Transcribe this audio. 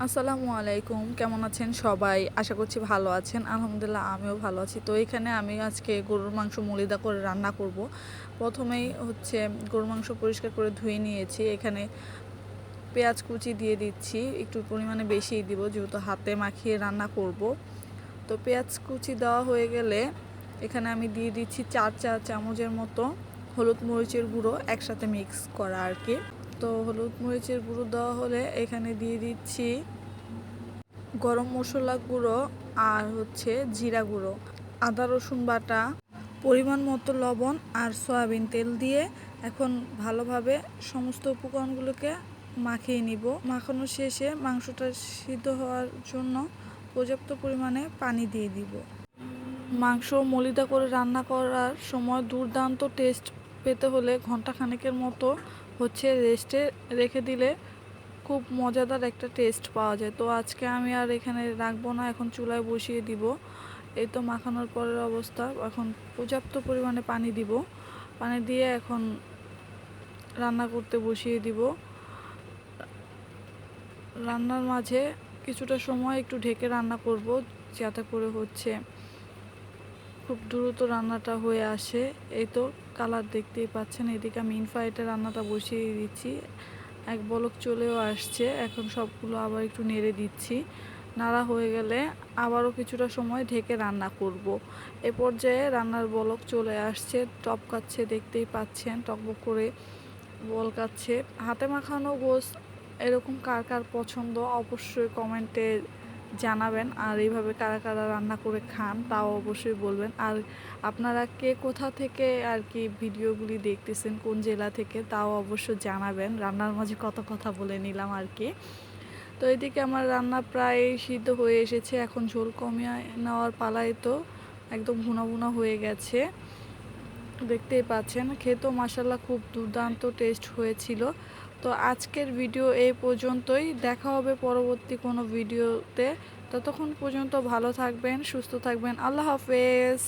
আসসালামু আলাইকুম, কেমন আছেন সবাই? আশা করছি ভালো আছেন। আলহামদুলিল্লাহ, আমিও ভালো আছি। তো এখানে আমি আজকে গরুর মাংস মলিদা করে রান্না করব। প্রথমেই হচ্ছে গরুর মাংস পরিষ্কার করে ধুয়ে নিয়েছি। এখানে পেঁয়াজ কুচি দিয়ে দিচ্ছি। একটু পরিমাণে বেশিই দিব, যেহেতু হাতে মাখিয়ে রান্না করব। তো পেঁয়াজ কুচি দেওয়া হয়ে গেলে এখানে আমি দিয়ে দিচ্ছি চার চা চামচের মতো হলুদ মরিচের গুঁড়ো একসাথে মিক্স করা আর কি। তো হলুদ মরিচের গুঁড়ো দেওয়া হলে এখানে দিয়ে দিচ্ছি গরম মশলা গুঁড়ো আর হচ্ছে জিরা গুঁড়ো, আদা, রসুন বাটা, পরিমাণ মতো লবণ আর সয়াবিন তেল দিয়ে এখন ভালোভাবে সমস্ত উপকরণগুলোকে মাখিয়ে নিব। মাখানোর শেষে মাংসটা সিদ্ধ হওয়ার জন্য পর্যাপ্ত পরিমাণে পানি দিয়ে দিব। মাংস মলিদা করে রান্না করার সময় দুর্দান্ত টেস্ট পেতে হলে ঘণ্টা খানেকের মতো হচ্ছে রেস্টে রেখে দিলে খুব মজাদার একটা টেস্ট পাওয়া যায়। তো আজকে আমি আর এখানে রাখব না, এখন চুলায় বসিয়ে দিব। এই তো মাখানোর পরের অবস্থা। এখন পর্যাপ্ত পরিমাণে পানি দিব। পানি দিয়ে এখন রান্না করতে বসিয়ে দিব। রান্নার মাঝে কিছুটা সময় একটু ঢেকে রান্না করব, যাতে করে হচ্ছে খুব দ্রুত রান্নাটা হয়ে আসে। এই তো কালার দেখতেই পাচ্ছেন, এদিকে আমি ইনফ্রাইটে রান্নাটা বসিয়ে দিচ্ছি। এক বলক চলেও আসছে, এখন সবগুলো আবার একটু নেড়ে দিচ্ছি। নাড়া হয়ে গেলে আবারও কিছুটা সময় ঢেকে রান্না করব। এ পর্যায়ে রান্নার বলক চলে আসছে টপকাচ্ছে দেখতেই পাচ্ছেন, টকবক করে বলকাচ্ছে হাতে মাখানো গোস এরকম কার কার পছন্দ অবশ্যই কমেন্টে জানাবেন আর এইভাবে কারা কারা রান্না করে খান তাও অবশ্যই বলবেন। আর আপনারা কে কোথা থেকে আর কি ভিডিওগুলি দেখতেছেন, কোন জেলা থেকে তাও অবশ্য জানাবেন। রান্নার মাঝে কত কথা বলে নিলাম আর কি। তো এদিকে আমার রান্না প্রায় সিদ্ধ হয়ে এসেছে, এখন ঝোল কমিয়ে নেওয়ার পালায় তো একদম ভুনা ভুনা হয়ে গেছে। দেখতেই পাচ্ছেন, খেতেও মাসাল্লাহ খুব দুর্দান্ত টেস্ট হয়েছিল। তো আজকের ভিডিও এই পর্যন্তই। দেখা হবে পরবর্তী কোনো ভিডিওতে ততক্ষণ পর্যন্ত ভালো থাকবেন, সুস্থ থাকবেন। আল্লাহ হাফেজ।